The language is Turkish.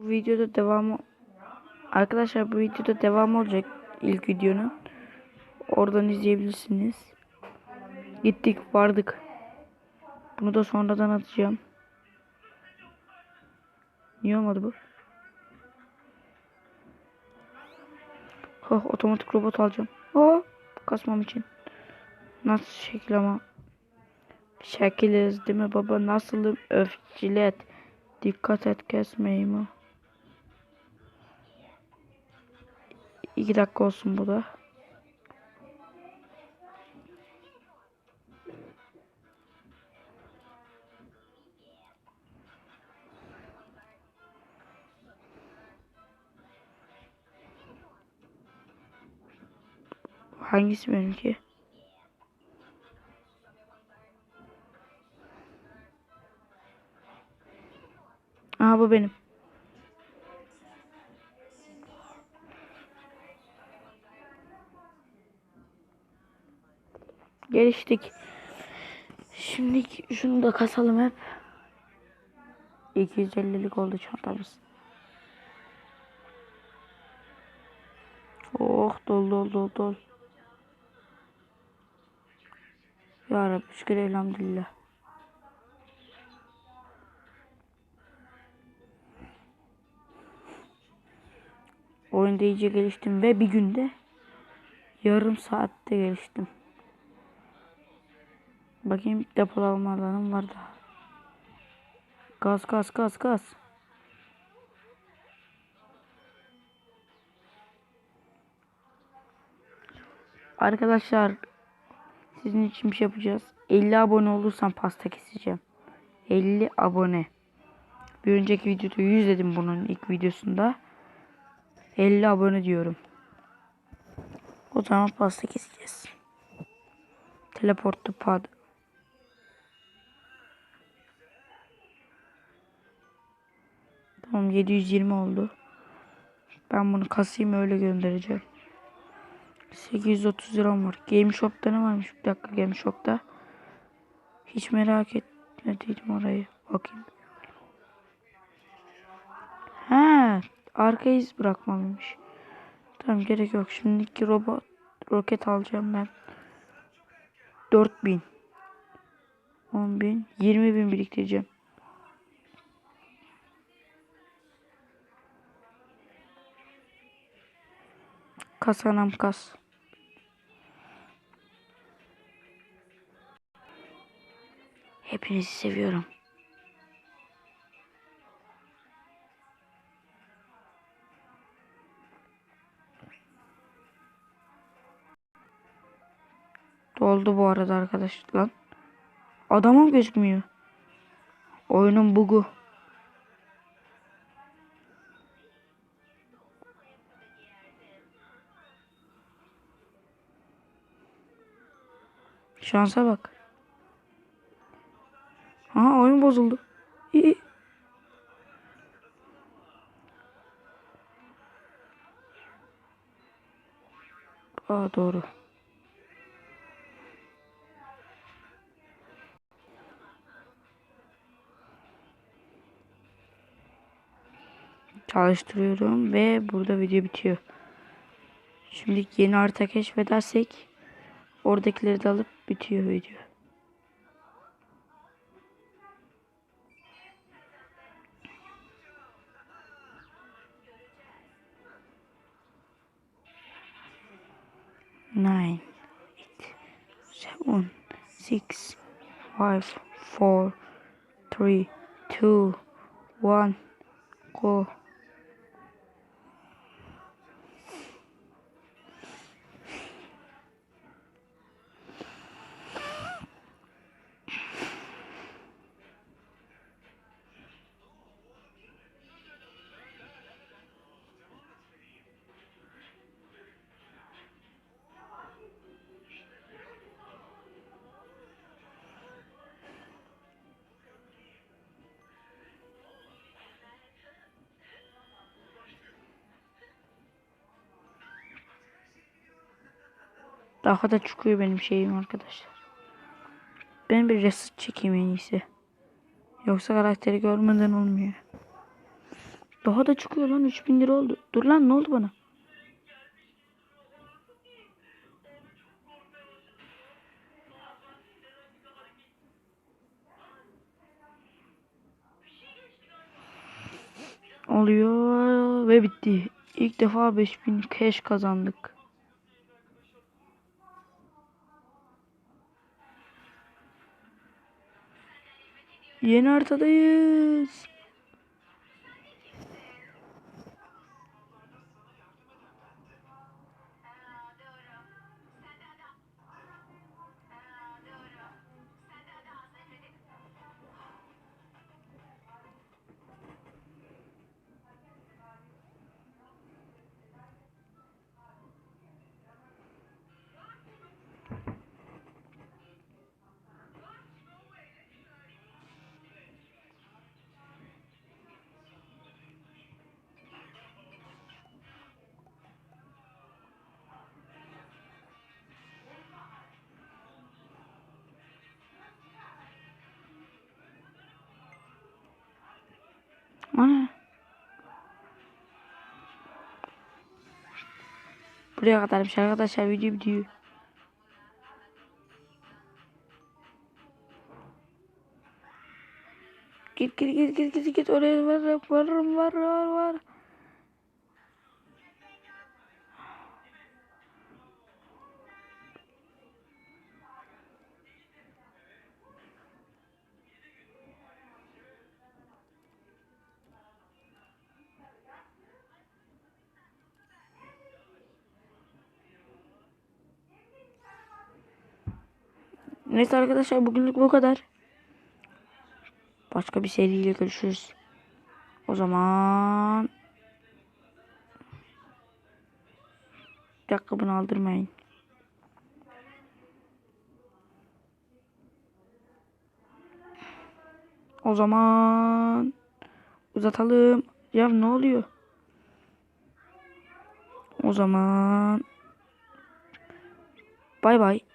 Bu videoda devamı Arkadaşlar bu videoda devam olacak ilk videonun. Oradan izleyebilirsiniz. Gittik vardık. Bunu da sonradan atacağım. Niye olmadı bu? Oh, otomatik robot alacağım. Oh, kasmam için. Nasıl şekil ama. Şekiliz değil mi baba? Nasılım? Öf cilet. Dikkat et kesmeyeyim ha. İki dakika olsun bu da. Hangisi benimki? Aha bu benim. Geliştik. Şimdi şunu da kasalım hep. 250'lik oldu çantamız. Oh dol dol dol dol. Ya Rabbi şükür elhamdülillah. Oyunda iyice geliştim ve bir günde yarım saatte geliştim. Bakayım depolama alanım var daha. Gaz gaz gaz gaz. Arkadaşlar sizin için bir şey yapacağız. 50 abone olursam pasta keseceğim. 50 abone. Bir önceki videoda 100 dedim bunun ilk videosunda. 50 abone diyorum. O zaman pasta keseceğiz. Teleport to pad. 720 oldu. Ben bunu kasayım öyle göndereceğim. 830 liram var. Game Shop'ta ne varmış? Bir dakika Game Shop'ta. Hiç merak etmediydim orayı. Bakayım. Ha, arka iz bırakmamış. Tamam gerek yok. Şimdiki robot roket alacağım ben. 4000 10.000 20.000 biriktireceğim. Kas anam kas. Hepinizi seviyorum. Doldu bu arada arkadaşlar. Adamım gözükmüyor. Oyunun bugu. Şansa bak. Ha oyun bozuldu. İyi. Aa doğru. Çalıştırıyorum ve burada video bitiyor. Şimdi yeni harita keşfedersek oradakileri de alıp bitiyor video. Nine, eight, seven, six, five, four, three, two, one, go. Daha da çıkıyor benim şeyim arkadaşlar. Ben bir resit çekeyim en iyisi. Yoksa karakteri görmeden olmuyor. Daha da çıkıyor lan 3000 lira oldu. Dur lan ne oldu bana? Oluyor ve bitti. İlk defa 5000 cash kazandık. Yeni haritadayız. Ana. Buraya kadarmış arkadaşlar video bitiyor. Git git git git git git oraya var var var var var. Neyse arkadaşlar bugünlük bu kadar. Başka bir seriyle görüşürüz. O zaman bir dakika bunu aldırmayın. O zaman uzatalım. Ya ne oluyor? O zaman bay bay.